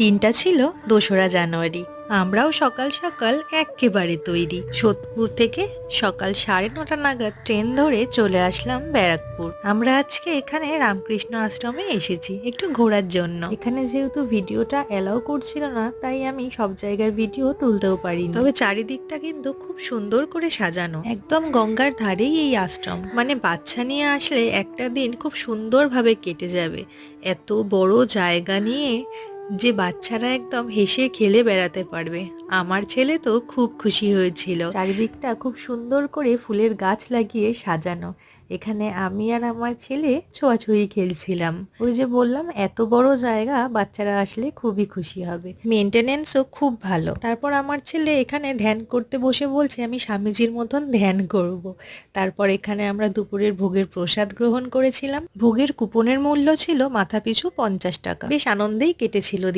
দিনটা ছিল দোসরা জানুয়ারি। আমরাও সকাল সকাল একেবারে তৈরি। সোদপুর থেকে সকাল সাড়ে নটা নাগাদ ট্রেন ধরে চলে আসলাম ব্যারাকপুর। আমরা আজকে এখানে রামকৃষ্ণ আশ্রমে এসেছি, একটু ঘোরার জন্য। এখানে যেহেতু ভিডিওটা অ্যালাউ করছিল না, তাই আমি সব জায়গার ভিডিও তুলতেও পারি তবে চারিদিকটা কিন্তু খুব সুন্দর করে সাজানো। একদম গঙ্গার ধারেই এই আশ্রম। মানে বাচ্চা নিয়ে আসলে একটা দিন খুব সুন্দরভাবে কেটে যাবে। এত বড় জায়গা নিয়ে যে বাচ্চারা একদম হেসে খেলে বেড়াতে পারবে। আমার ছেলে তো খুব খুশি হয়েছিল। চারিদিকটা খুব সুন্দর করে ফুলের গাছ লাগিয়ে সাজানো। এখানে আমি আর আমার ছেলে ছোঁয়াছুঁয়ি খেলছিলাম। ওই যে বললাম এত বড় জায়গা বাচ্চারা আসলে খুবই খুশি হবে। মেনটেনেন্সও খুব ভালো। তারপর আমার ছেলে এখানে ধ্যান করতে বসে বলছে আমি স্বামীজির মতন ধ্যান করব। তারপর এখানে আমরা দুপুরের ভোগের প্রসাদ গ্রহণ করেছিলাম। ভোগের কুপনের মূল্য ছিল মাথাপিছু পঞ্চাশ টাকা। বেশ আনন্দেই কেটেছিল। দিন